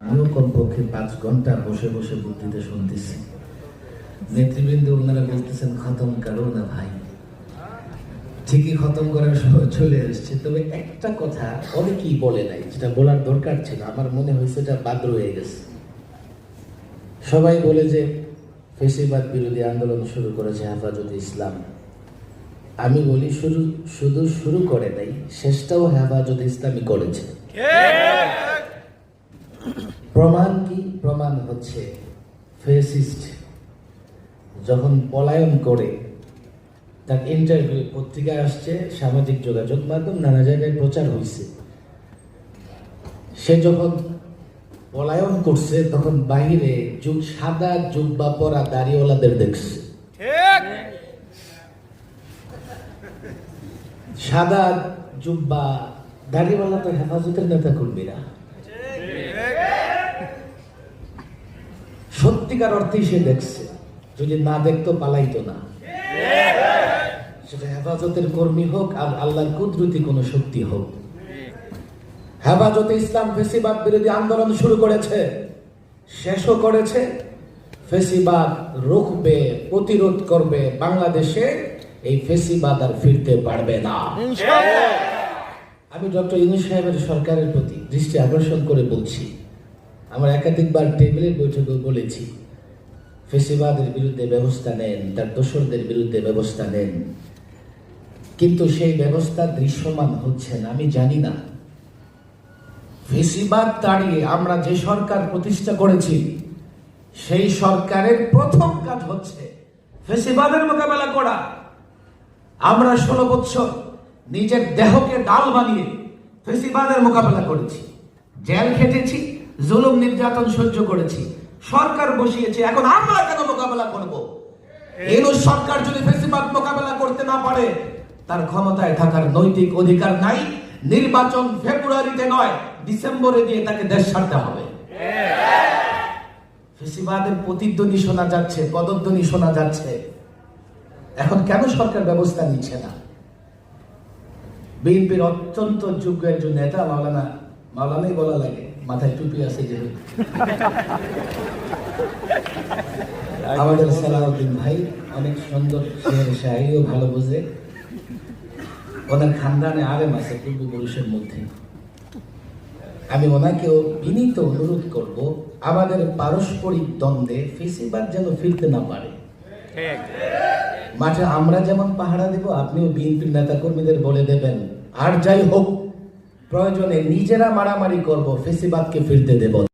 আমিও কমপক্ষে পাঁচ ঘণ্টা বসে বসে বুদ্ধিতে শুনতেছি। নেতৃবৃন্দ ওনারা বলতেছেন, খতম কারও না ভাই। ঠিকই খতম করার সময় চলে এসছে, তবে একটা কথা অনেকেই বলে নাই, যেটা বলার দরকার ছিল। আমার মনে হয়েছে এটা বাদ রয়ে গেছে। সবাই বলে যে ফেসিবাদ বিরোধী আন্দোলন শুরু করেছে হেফাজতে ইসলাম। আমি বলি, শুরু শুধু শুরু করে নাই, শেষটাও হেফাজতে ইসলামী করেছে। প্রমাণ কি? প্রমাণ হচ্ছে ফেসিস্ট যখন পলায়ন করে তার ইন্টারভিউ পত্রিকায় আসছে সামাজিক যোগাযোগ মাধ্যম নানা জায়গায় প্রচার হয়েছে সে যখন পলায়ন করছে তখন বাইরে যুগ সাদা জুব্বা পরা দাড়িওয়ালাদের দেখছে। সাদা জুব্বা দাড়িওয়ালা তো হেফাজতের নেতা কর্মীরা সত্যিকার অর্থেই সে দেখছে। যদি না দেখতো পালাইতো না। সেটা হেফাজতের কর্মী হোক আর আল্লাহর কুদরতি কোনো শক্তি হোক। হেফাজতে ইসলাম ফেসিবাদ বিরোধী আন্দোলন শুরু করেছে শেষও করেছে। ফেসিবাদ রুখবে প্রতিরোধ করবে বাংলাদেশে এই ফেসিবাদ আর ফিরতে পারবে না। আমি ডক্টর ইউনুস সাহেবের সরকারের প্রতি দৃষ্টি আকর্ষণ করে বলছি আমরা একাধিকবার টেবিলের বৈঠকে বলেছি, ফেসিবাদের বিরুদ্ধে ব্যবস্থা নেন, তার দোসরদের বিরুদ্ধে ব্যবস্থা নেন। কিন্তু সেই ব্যবস্থা দৃশ্যমান হচ্ছে না, আমি জানি না। ফেসিবাদ তাড়িয়ে আমরা যে সরকার প্রতিষ্ঠা করেছি, সেই সরকারের প্রথম কাজ হচ্ছে ফেসিবাদের মোকাবেলা করা। আমরা ষোলো বৎসর নিজের দেহকে ডাল বানিয়ে ফেসিবাদের মোকাবেলা করেছি। জেল খেটেছি জুলুম নির্যাতন সহ্য করেছি। সরকার বসিয়েছে এখন আমরা কেন মোকাবেলা করব? এলো সরকার যদি ফেসিবাদ মোকাবেলা করতে না পারে তার ক্ষমতায় থাকার নৈতিক অধিকার নাই নির্বাচন ফেব্রুয়ারিতে নয় ডিসেম্বরে দিয়ে তাকে দেশ ছাড়তে হবে। ফেসিবাদের প্রতিধ্বনি শোনা যাচ্ছে পদধ্বনি শোনা যাচ্ছে। এখন কেন সরকার ব্যবস্থা নিচ্ছে না? বিএনপির অত্যন্ত যোগ্য একজন নেতা মাওলানা মাওলানাই বলা লাগে। মাথায় টুপি আছে যে আমাদের সালাউদ্দিন ভাই অনেক সুন্দর শাড়িও ভালো বোঝে। ওনার খানদানে আলেম আছে পূর্বপুরুষের মধ্যে। আমি ওনাকেও বিনীত অনুরোধ করব আমাদের পারস্পরিক দ্বন্দ্বে ফেসিবাদ যেন ফিরতে না পারে। মাঠে আমরা যেমন পাহারা দেব আপনিও বিএনপির নেতা কর্মীদের বলে দেবেন আর যাই হোক। প্রয়োজনে নিজেরা মারামারি করব ফেসিবাদকে ফিরতে দেব